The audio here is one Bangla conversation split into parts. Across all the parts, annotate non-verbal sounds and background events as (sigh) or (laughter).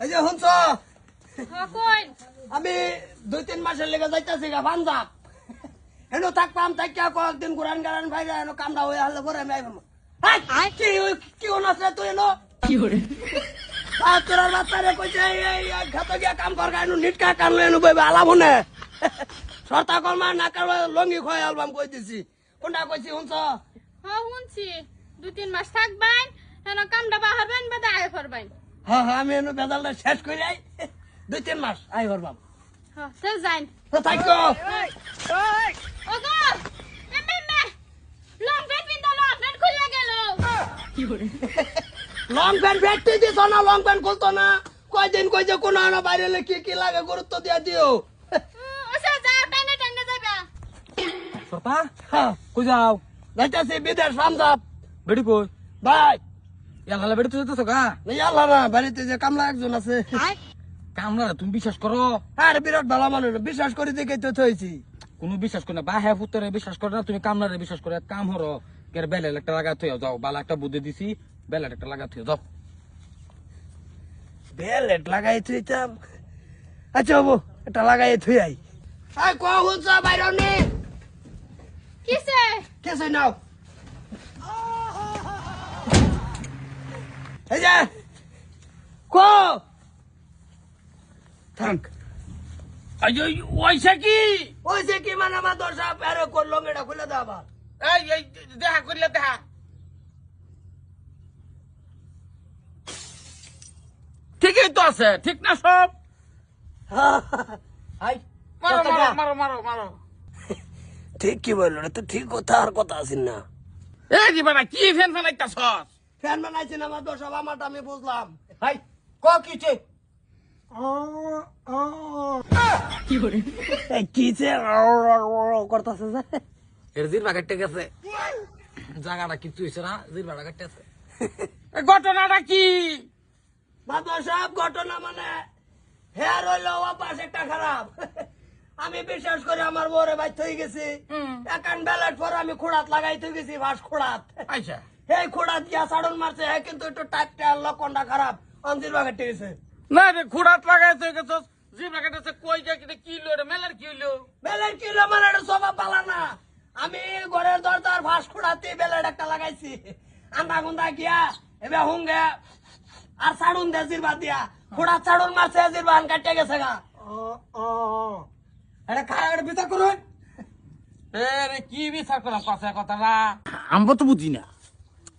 এই যে শুনছ? আমি দুই তিন মাসের লেগে যাইতেছি গা পাঞ্জাব হেন থাকতাম তাই কে কয়েকদিন ঘুরান গারান ভাইরা হেন কামড়া হয়ে হারলে পরে আমি আইবাম কি কি হনাস রে তুই এনো আর তোরার বাচ্চারে কইছে এই ঘাতে গিয়া কাম কর গাইনু নিটকা কানলে এনু বইবে আলাম নে সরতা কলমা না কাল লঙ্গি খয় আলবাম কই দিছি। কোনটা কইছি শুনছ? হ্যাঁ শুনছি। দুই তিন মাস থাকবেন হেন কামটা বাহারবেন বা দায় করবেন হ্যাঁ হ্যাঁ আমি এনু বেজালটা শেষ করে আই। দুই তিন মাস আই এমে এমে লং প্যান্ট ফেটতে দিছ না লং প্যান্ট খুলতো না? কয়দিন কই যে কোন আনা বাইরে কি কি লাগে গুরুত্ব দিয়া দিও। হ্যাঁ, কই যাও? যাইতাছি বিদেশ পাঞ্জাব। বেড়ি কই ভাই ইয়ালা বেড়ি তুই যেতেছ গা? ইয়াল্লা না বাড়িতে যে কামলা একজন আছে। কামলা তুমি বিশ্বাস করো? আর বিরাট ভালো মানুষ বিশ্বাস করে দেখে তো থইছি। কোনো বিশ্বাস করে না বা হ্যাঁ পুত্রে বিশ্বাস করে না তুমি কামলারে বিশ্বাস করে কাম হরো কের বেলে একটা লাগা থইও যাও বালা একটা বুদ্ধি দিছি বেলে একটা লাগা থইও যাও। বেলেট লাগাই থইতাম। আচ্ছা বাবু এটা লাগাই থই আই। আই ক হুনছ বাইরে নে কিসে? কেসে নাও? এই যে কো। থাক। আই ওইসা কি? ওই যে কি মানে আমার দশা প্যারে করল এটা খুলে দাও আবার। এই এই দেখা করিলে দেখা। ঠিকই তো আছে ঠিক না সব? (laughs) মারো মারো মারো মারো মারো। ঠিক কি বলল তো ঠিক কথা আর কথা আছিস না। এই দিবানা কি ফ্যান ফ্যান একটা সস ফ্যান বানাইছি আমার দোষ আমারটা আমি বুঝলাম। হাই ক কি চে এই কি যে করতেছে যে। এর জিরবা কাটতে গেছে। জায়গাটা কিছু হয়েছে না জিরবাটা কাটতে ঘটনাটা কি? সাহেব ঘটনা মানে হেয়ার হইল অপাস একটা খারাপ। আমি বিশ্বাস করে আমার বউরে বাইর হয়ে গেছি। একান বেলার পর আমি খোড়াত লাগাই থই গেছি ভাস খোড়াত। আচ্ছা। এই খোড়াত দিয়া সাড়ন মারছে হ্যাঁ কিন্তু একটু টাইপটা লক্ষণটা খারাপ। অঞ্জির বাগে টেগেছে না রে খুড়াত লাগাইছে গেছ জিরবা কাটতেছে কই গে কিটা কি লো রে মেলার কি হইল বেলের কিলো মানে এটা পালা না। আমি ঘরের দরজার ভাস খোড়াতে বেলের একটা লাগাইছি। আন্দা গুন্দা গিয়া এবার হুঙ্গে আর সাড়ুন দে জিরবা দিয়া। খোড়া সাড়ুন মারছে জিরবা আন কাটে গেছে গা। এটা খারাপ এটা বিচার করুন এ রে কি বিচার করলাম কথা কথাটা আমবো তো বুঝি না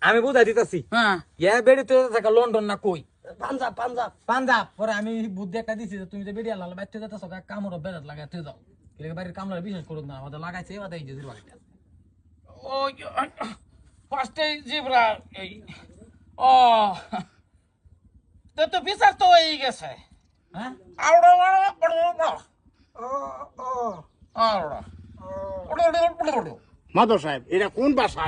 আমি বুঝাই দিতেছি। হ্যাঁ। ইয়া বেড়ি তুই থাকা লন্ডন না কই? পাঞ্জাব পাঞ্জাব। পাঞ্জাব। পরে আমি বুদ্ধি একটা দিছি তুমি যে বেরিয়ে লাল বাইতে যেতেছ কামড় বেড়াত লাগাইতে যাও এলাকা বাড়ির কামড় বিশেষ করুন না আমাদের লাগাইছে এবার এই যে বাড়িটা ওই ফার্স্টে জিবরা এই ও তো তো বিচার তো হয়ে গেছে। হ্যাঁ? আউড়া আউড়া আউড়া আউড়া আউড়া মাধব সাহেব এটা কোন ভাষা?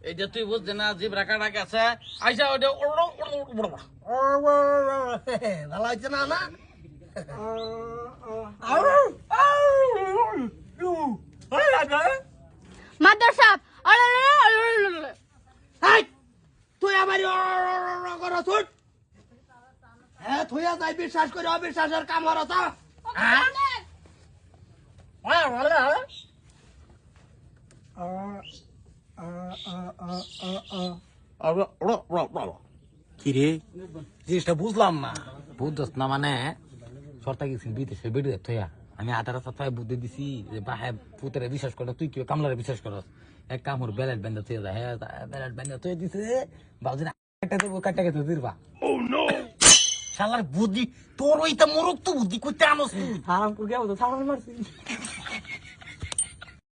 এই যে তুই বুঝছে না জিবরা কাটা গেছে আইসা ওইটা উড়ো উড়ো উড়ো ভালো হয়েছে না না? মাদার সাহেব তুই আমার কর ছুট হ্যাঁ তুই যাই বিশ্বাস করে অবিশ্বাসের কাম তা কি রে জিনিসটা বুঝলাম না। মানে? সরতা গেছিল বিদেশে বেড়ে থইয়া আমি আধার সাথে বুদ্ধি দিছি যে বাহে পুতরে বিশ্বাস করে তুই কি কামলারে বিশ্বাস করস। এক কামড় ব্যালেট বেঁধে থইয়া যায় হ্যাঁ ব্যালেট বেঁধে থইয়া দিছে বাবুজি একটা দেবো কাটা শালার বুদ্ধি তোর ওইটা মোরক তো বুদ্ধি করতে আনস তুই। হারাম করে তো